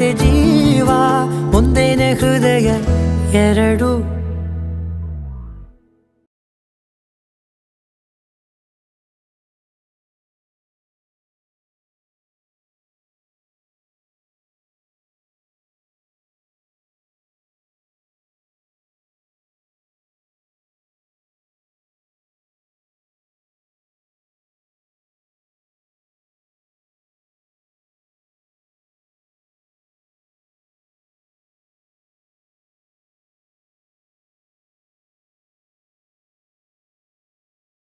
ಜೀವ ಒಂದೇನೆ ಹೃದಯ ಎರಡು